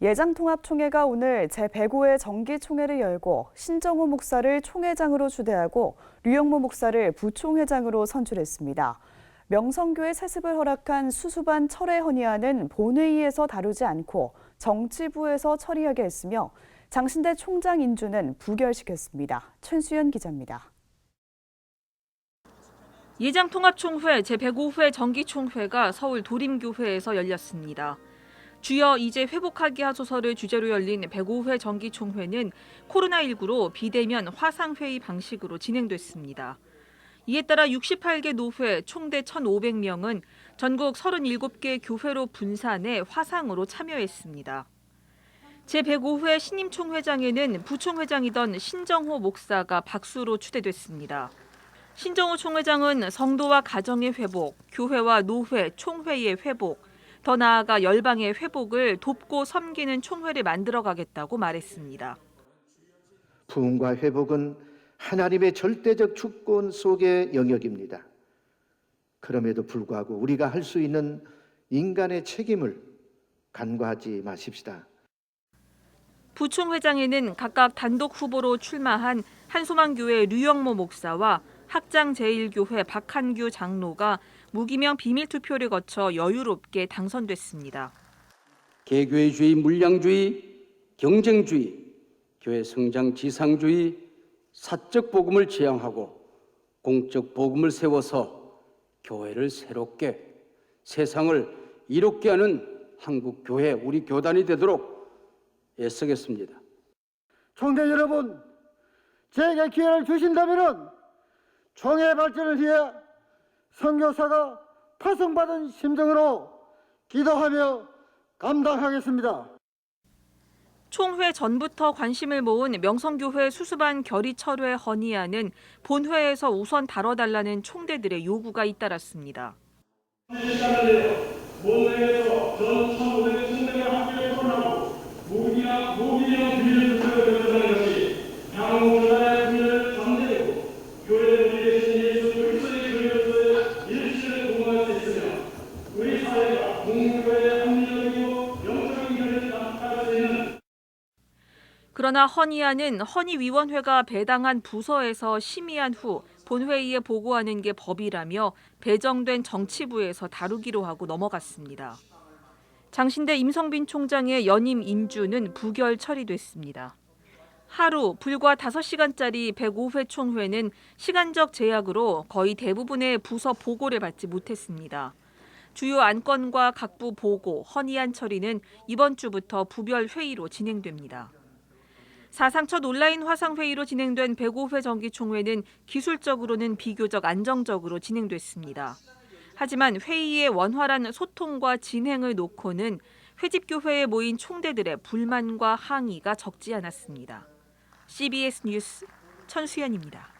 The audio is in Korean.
예장통합총회가 오늘 제105회 정기총회를 열고 신정호 목사를 총회장으로 추대하고 류영모 목사를 부총회장으로 선출했습니다. 명성교회 세습을 허락한 수수반 철회 헌의안은 본회의에서 다루지 않고 정치부에서 처리하게 했으며 장신대 총장 인준은 부결시켰습니다. 최수연 기자입니다. 예장통합총회 제105회 정기총회가 서울 도림교회에서 열렸습니다. 주여 이제 회복하게 하소서를 주제로 열린 105회 정기총회는 코로나19로 비대면 화상회의 방식으로 진행됐습니다. 이에 따라 68개 노회 총대 1,500명은 전국 37개 교회로 분산해 화상으로 참여했습니다. 제105회 신임 총회장에는 부총회장이던 신정호 목사가 박수로 추대됐습니다. 신정호 총회장은 성도와 가정의 회복, 교회와 노회, 총회의 회복, 더 나아가 열방의 회복을 돕고 섬기는 총회를 만들어 가겠다고 말했습니다. 부흥과 회복은 하나님의 절대적 주권 속의 영역입니다. 그럼에도 불구하고 우리가 할 수 있는 인간의 책임을 간과하지 마십시다. 부총회장에는 각각 단독 후보로 출마한 한소망교회 류영모 목사와 학장제일교회 박한규 장로가 무기명 비밀 투표를 거쳐 여유롭게 당선됐습니다. 개교회주의, 물량주의, 경쟁주의, 교회 성장 지상주의, 사적 복음을 지향하고 공적 복음을 세워서 교회를 새롭게 세상을 이롭게 하는 한국 교회 우리 교단이 되도록 애쓰겠습니다. 총대 여러분, 제게 기회를 주신다면 총회 발전을 위해 선교사가 파송받은 심정으로 기도하며 감당하겠습니다. 총회 전부터 관심을 모은 명성교회 수수반 결의 철회 헌의안은 본회에서 우선 다뤄달라는 총대들의 요구가 잇따랐습니다. 그러나 헌의안은 헌의위원회가 배당한 부서에서 심의한 후 본회의에 보고하는 게 법이라며 배정된 정치부에서 다루기로 하고 넘어갔습니다. 장신대 임성빈 총장의 연임 인주는 부결 처리됐습니다. 하루 불과 5시간짜리 105회 총회는 시간적 제약으로 거의 대부분의 부서 보고를 받지 못했습니다. 주요 안건과 각부 보고, 헌의안 처리는 이번 주부터 부별 회의로 진행됩니다. 사상 첫 온라인 화상회의로 진행된 105회 정기총회는 기술적으로는 비교적 안정적으로 진행됐습니다. 하지만 회의의 원활한 소통과 진행을 놓고는 회집교회에 모인 총대들의 불만과 항의가 적지 않았습니다. CBS 뉴스 천수연입니다.